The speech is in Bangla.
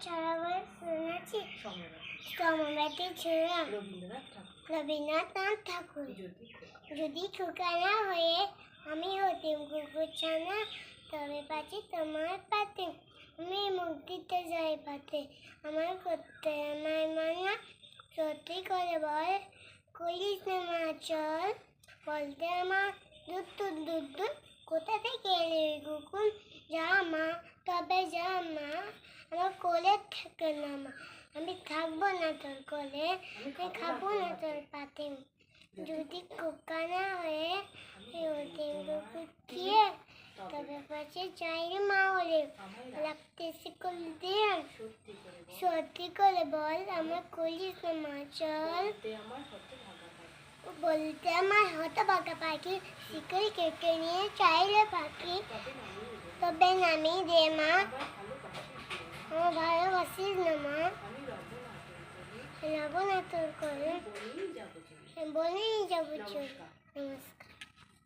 ছড়া শুনেছি সমবেতে ঠাকুর। যদি হয়ে আমি হতিম কুকুর ছানা তবে পাচ্ছি তোমার পাতে আমি মুক্তিতে যাই পাতে আমার করতে আমার মানা সত্যি করে বল করিস না মা চল বলতে আমার দুধ দুধ দুধ দুধ কোথা থেকে এলে কুকুর যা মা তবে যা মা আমার কোলে থাকে না মা। আমি থাকব না তোর কোলে, আমি খাব না তোর পাতে। যদি কোকা না হয়ে ওদের কুকিয়ে তবে পাশে চাইলে মা আমায় লাগতেছে দিয়ে। সত্যি করে বল, আমার করিস না মা, চল। বলতে আমার হতো বাঁকা পাখি, শিকড় কেটে নিয়ে চাইলে পাখি। তবে নামিয়ে দে, মা। আমার ভালোবাসিস না, মা। যাব না তোর করে। বলেই যাব নমস্কার।